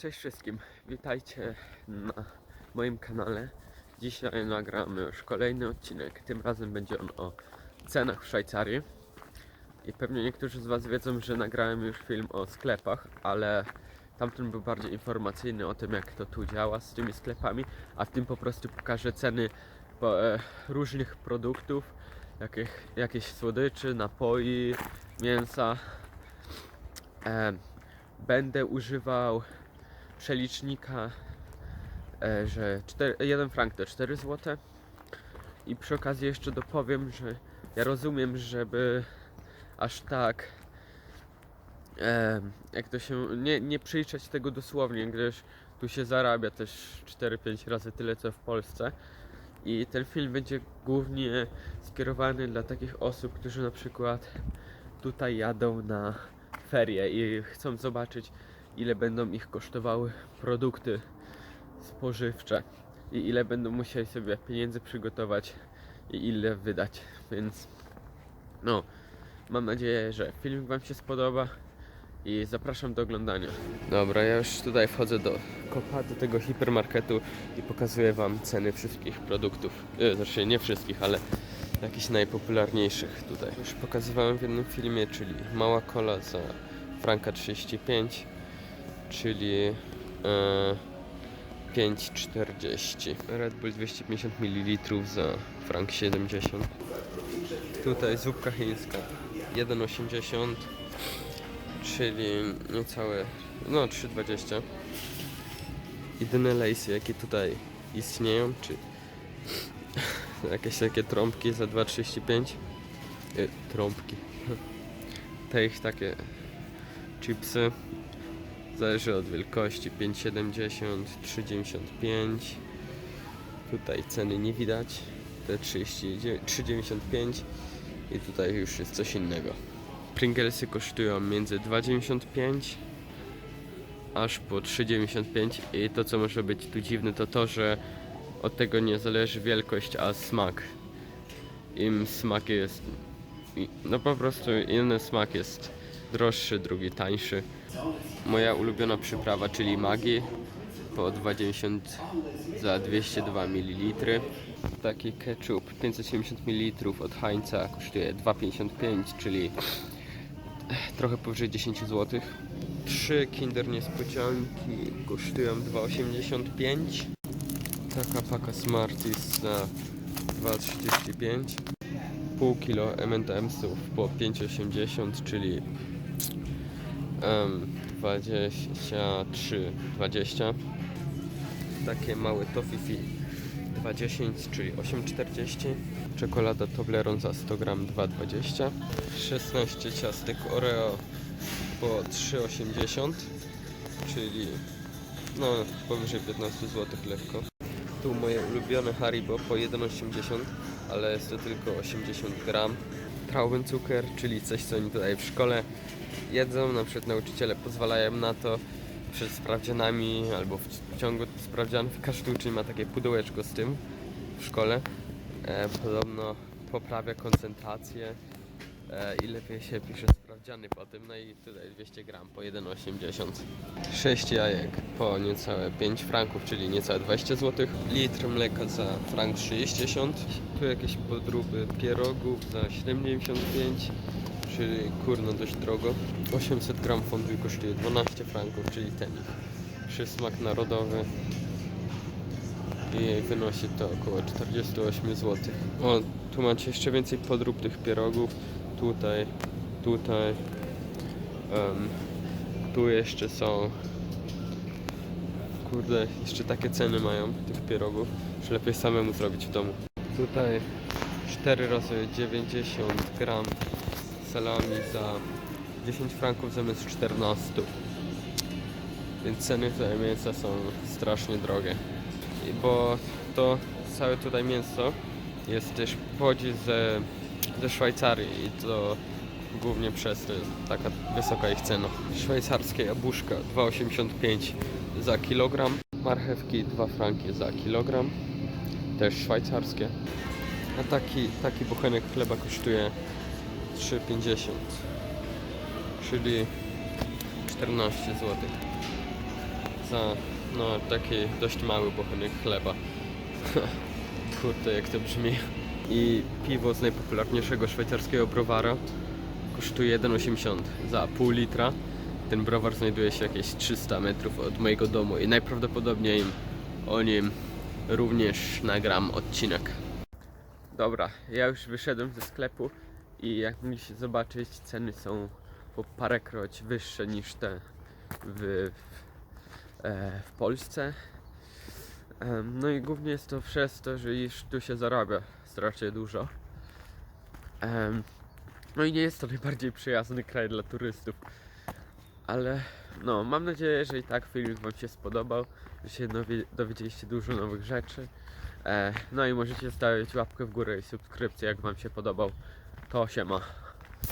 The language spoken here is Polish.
Cześć wszystkim, witajcie na moim kanale. Dzisiaj nagramy już kolejny odcinek. Tym razem będzie on o cenach w Szwajcarii. I pewnie niektórzy z Was wiedzą, że nagrałem już film o sklepach, ale tamten był bardziej informacyjny o tym, jak to tu działa z tymi sklepami, a w tym po prostu pokażę ceny po, e, różnych produktów, jakich, jakieś słodyczy, napoi, mięsa. E, będę używał przelicznika, e, że 4, 1 frank to 4 zł. I przy okazji jeszcze dopowiem, że ja rozumiem, żeby aż tak jak to się nie, nie przeliczać tego dosłownie, gdyż tu się zarabia też 4-5 razy tyle co w Polsce. I ten film będzie głównie skierowany dla takich osób, którzy na przykład tutaj jadą na ferie i chcą zobaczyć ile będą ich kosztowały produkty spożywcze i ile będą musieli sobie pieniędzy przygotować i ile wydać. Więc no, mam nadzieję, że film Wam się spodoba i zapraszam do oglądania. Dobra, ja już tutaj wchodzę do kopa, do tego hipermarketu i pokazuję Wam ceny wszystkich produktów. E, Znaczy nie wszystkich, ale jakichś najpopularniejszych tutaj. Już pokazywałem w jednym filmie, czyli mała kola za franka 35, czyli e, 5,40. Red Bull 250 ml za frank 70. Tutaj zupka chińska 1,80, czyli niecałe, no 3,20. Jedyne lejsy jakie tutaj istnieją, czy jakieś takie trąbki za 2,35. Y, trąbki. Te ich takie chipsy. Zależy od wielkości 5,70, 3,95. Tutaj ceny nie widać. Te 30 3,95 i tutaj już jest coś innego. Pringlesy kosztują między 2,95 aż po 3,95 i to co może być tu dziwne to to, że od tego nie zależy wielkość, a smak. Im smak jest no po prostu jeden smak jest droższy, drugi tańszy. Moja ulubiona przyprawa, czyli Magi po 2,90 za 202 ml. Taki ketchup 570 ml od Heinza kosztuje 2,55, czyli trochę powyżej 10 zł. Trzy Kinder Niespodzianki kosztują 2,85. Taka paka Smarties za 2,35 pół kilo M&M'sów po 5,80 czyli em, 23,20 takie małe toffee 2,10 czyli 8,40 czekolada Toblerone za 100 gram 2,20 16 ciastek Oreo po 3,80 czyli no powyżej 15 zł lekko. Tu moje ulubione Haribo po 1,80 ale jest to tylko 80 gram Traubenzucker, czyli coś co oni tutaj w szkole jedzą, na przykład nauczyciele pozwalają na to przed sprawdzianami albo w ciągu sprawdzianów każdy uczeń ma takie pudełeczko z tym w szkole. E, podobno poprawia koncentrację e, i lepiej się pisze sprawdziany po tym no i tutaj 200 gram po 1,80 6 jajek po niecałe 5 franków, czyli niecałe 20 zł litr mleka za frank 60 tu jakieś podróby pierogów za 7,95 czyli kurno dość drogo. 800 gram fonduj kosztuje 12 franków, czyli ten przysmak narodowy. I wynosi to około 48 zł. O, tu macie jeszcze więcej podrób tych pierogów. Tutaj, tutaj. em, tu jeszcze są. Kurde, jeszcze takie ceny mają tych pierogów, że lepiej samemu zrobić w domu. Tutaj 4 razy 90 gram salami za 10 franków zamiast 14. Więc ceny tutaj mięsa są strasznie drogie. I Bo to całe tutaj mięso jest też pochodzi ze, ze Szwajcarii i to głównie przez to jest taka wysoka ich cena. Szwajcarskie jabłuszka 2,85 za kilogram, marchewki 2 franki za kilogram, też szwajcarskie. A taki, taki bochenek chleba kosztuje 3,50 czyli 14 zł. za no taki dość mały bochenek chleba. Kurde, jak to brzmi. I piwo z najpopularniejszego szwajcarskiego browara kosztuje 1,80 za pół litra. Ten browar znajduje się jakieś 300 metrów od mojego domu i najprawdopodobniej o nim również nagram odcinek. Dobra, ja już wyszedłem ze sklepu i jak mogliście zobaczyć, ceny są po parekroć wyższe niż te w, w, e, w Polsce. No i głównie jest to przez to, że już tu się zarabia strasznie dużo. No i nie jest to najbardziej przyjazny kraj dla turystów. Ale no, mam nadzieję, że i tak film Wam się spodobał, że się dowie- dowiedzieliście dużo nowych rzeczy. E, no i możecie stawiać łapkę w górę i subskrypcję, jak Wam się podobał. To się ma.